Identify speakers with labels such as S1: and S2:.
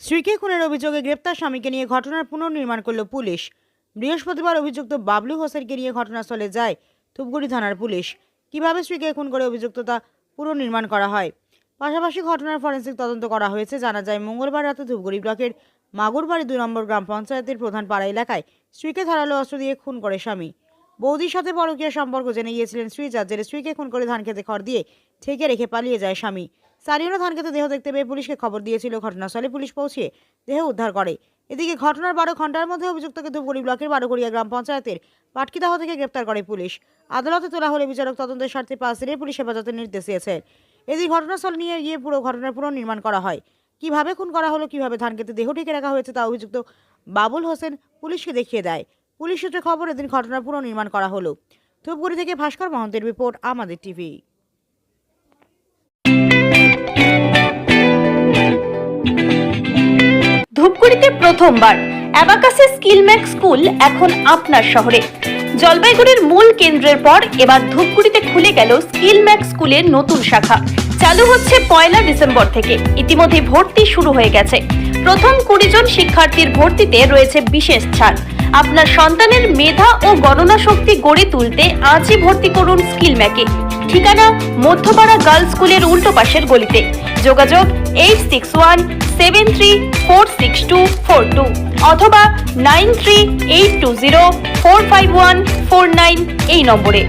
S1: স্ত্রীকে খুনের অভিযোগে গ্রেপ্তার স্বামীকে নিয়ে ঘটনার পুনর্নির্মাণ করল পুলিশ। বৃহস্পতিবার অভিযুক্ত বাবলু হোসেনকে নিয়ে ঘটনাস্থলে যায় ধূপগুড়ি থানার পুলিশ। কীভাবে স্ত্রীকে খুন করে অভিযুক্ত তা পুনর্নির্মাণ করা হয়? পাশাপাশি ঘটনার ফরেন্সিক তদন্ত করা হয়েছে। জানা যায়, মঙ্গলবার রাতে ধূপগুড়ি ব্লকের মাগুরবাড়ি দুই নম্বর গ্রাম পঞ্চায়েতের প্রধান পাড়া এলাকায় স্ত্রীকে ধারালো অস্ত্র দিয়ে খুন করে স্বামী। বৌদির সাথে পরকীয় সম্পর্ক জেনে গিয়েছিলেন স্ত্রী যার জেরে স্ত্রীকে খুন করে ধান খেতে খড় দিয়ে ঠেকে রেখে পালিয়ে যায় স্বামী। স্থানীয়রা ধান খেতে দেহ দেখতে পেয়ে পুলিশকে খবর দিয়েছিল ঘটনাস্থলে। পুলিশ পৌঁছে দেহ উদ্ধার করে। এদিকে ঘটনার বারো ঘণ্টার মধ্যে অভিযুক্তকে ধূপগুড়ি ব্লকের বারোগড়িয়া গ্রাম পঞ্চায়েতের পাটকিদাহ থেকে গ্রেপ্তার করে পুলিশ। আদালতে তোলা হলে বিচারক তদন্তের স্বার্থে পাঁচ দিনের পুলিশ হেফাজতের নির্দেশ দিয়েছে। এদিকে ঘটনাস্থল নিয়ে গিয়ে পুরো ঘটনার পুনর্নির্মাণ করা হয়। কীভাবে খুন করা হলো, কীভাবে ধান খেতে দেহ ঢেকে রাখা হয়েছে তা অভিযুক্ত বাবুল হোসেন পুলিশকে দেখিয়ে দেয়। পুলিশ সূত্রে খবর, এদিন ঘটনার পুনর্নির্মাণ করা হলো। ধূপগুড়ি থেকে ভাস্কর মহন্তের রিপোর্ট, আমাদের টিভি।
S2: ধূপগুড়িতে প্রথমবার অ্যাবাকাসে স্কিল ম্যাক স্কুল এখন আপনার শহরে। জলপাইগুড়ির মূল কেন্দ্রের পর এবার ধূপগুড়িতে খুলে গেল স্কিল ম্যাক স্কুলের নতুন শাখা। চালু হচ্ছে পয়লা ডিসেম্বর থেকে। ইতিমধ্যে ভর্তি শুরু হয়ে গেছে। প্রথম কুড়ি জন শিক্ষার্থীর ভর্তিতে রয়েছে বিশেষ ছাড়। আপনার সন্তানের মেধা ও গণনা শক্তি গড়ে তুলতে আজই ভর্তি করুন স্কিল ম্যাকে ঠিকানা মধ্যপাড়া গার্লস স্কুলের উল্টো পাশের গলিতে। যোগাযোগ eight six one seven three four six two four two অথবা nine three eight two zero four five one four nine এই নম্বরে।